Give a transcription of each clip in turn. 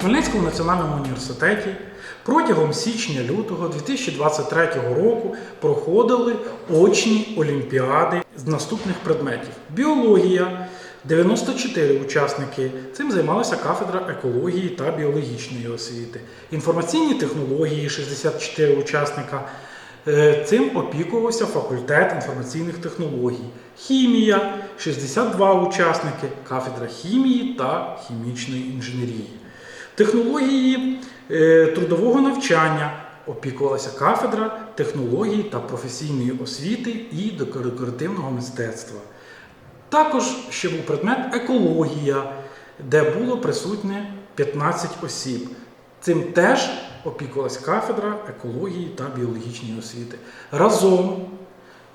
Хмельницькому національному університеті протягом січня-лютого 2023 року проходили очні олімпіади з наступних предметів: біологія. 94 учасники. Цим займалася кафедра екології та біологічної освіти. Інформаційні технології 64 учасника. Е, Цим опікувався факультет інформаційних технологій. Хімія 62 учасники, кафедра хімії та хімічної інженерії. Технології е, трудового навчання опікувалася кафедра технологій та професійної освіти і декоративного мистецтва. Також ще був предмет екологія, де було присутнє 15 осіб. Цим теж опікувалась кафедра екології та біологічної освіти. Разом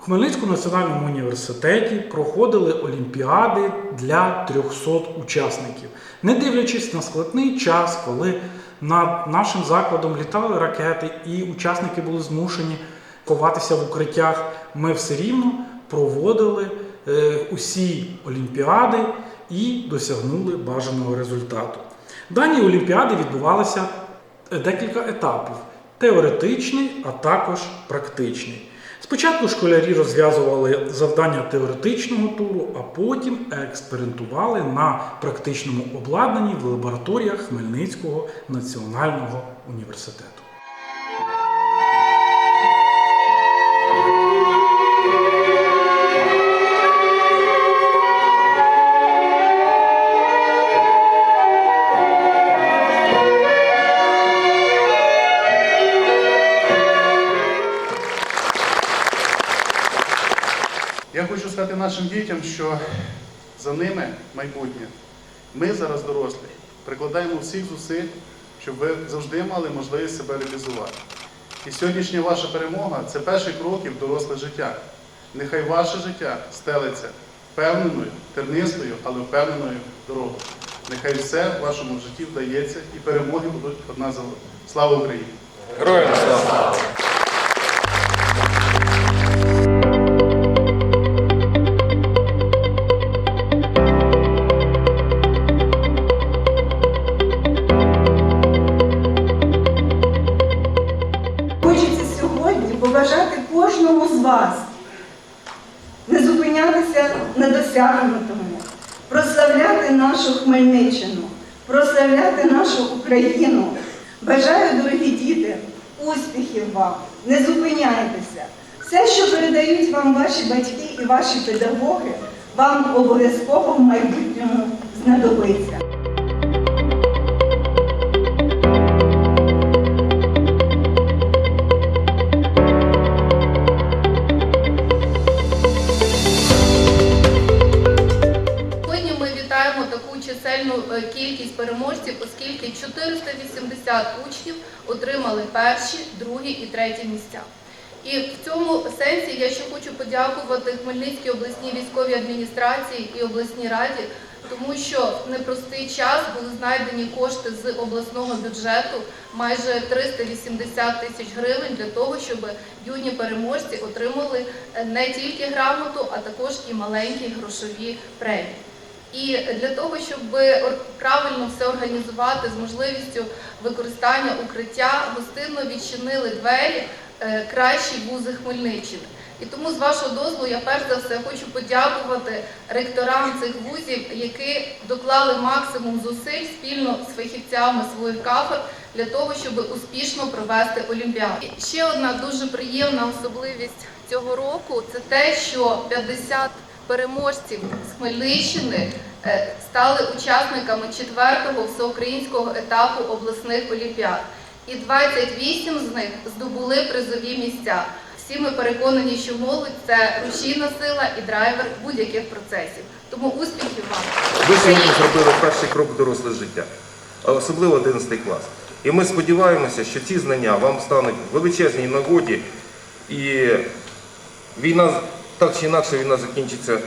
в Хмельницькому національному університеті проходили олімпіади для 300 учасників, не дивлячись на складний час, коли над нашим закладом літали ракети і учасники були змушені ховатися в укриттях, ми все рівно проводили е, усі олімпіади і досягнули бажаного результату. Дані олімпіади відбувалися декілька етапів: теоретичний, а також практичний. Спочатку школярі розв'язували завдання теоретичного туру, а потім експериментували на практичному обладнанні в лабораторіях Хмельницького національного університету. Я хочу сказати нашим дітям, що за ними майбутнє. Ми зараз дорослі, прикладаємо всіх зусиль, щоб ви завжди мали можливість себе реалізувати. І сьогоднішня ваша перемога це перший крок в доросле життя. Нехай ваше життя стелиться впевненою, тернистою, але впевненою дорогою. Нехай все в вашому житті вдається і перемоги будуть одна за одною. Слава Україні! Героям слава! Вас не зупинятися на досягнутому, прославляти нашу Хмельниччину, прославляти нашу Україну. Бажаю, дорогі діти, успіхів вам, не зупиняйтеся. Все, що передають вам ваші батьки і ваші педагоги, вам обов'язково в майбутньому знадобиться. Чисельну е, кількість переможців, оскільки 480 учнів отримали перші, другі і треті місця. І в цьому сенсі я ще хочу подякувати Хмельницькій обласній військовій адміністрації і обласній раді, тому що в непростий час були знайдені кошти з обласного бюджету майже 380 тисяч гривень для того, щоб юні переможці отримали е, не тільки грамоту, а також і маленькі грошові премії. І для того, щоб правильно все організувати з можливістю використання укриття, гостинно відчинили двері е, кращі вузи Хмельниччини. І тому, з вашого дозволу, я перш за все хочу подякувати ректорам цих вузів, які доклали максимум зусиль спільно з фахівцями своїх кафедр для того, щоб успішно провести Олімпіаду. І ще одна дуже приємна особливість цього року це те, що 50 переможців з Хмельниччини е, стали учасниками четвертого всеукраїнського етапу обласних олімпіад. І 28 з них здобули призові місця. Всі ми переконані, що молодь це рушійна сила і драйвер будь-яких процесів. Тому успіхів вам! Ви сьогодні зробили перший крок в доросле життя, особливо 11 клас. І ми сподіваємося, що ці знання вам стануть величезній нагоді, і війна, так чи інакше, війна закінчиться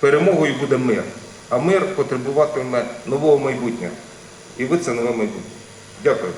перемогою, буде мир. А мир потребуватиме нового майбутнього. І ви це нове майбутнє. Дякую.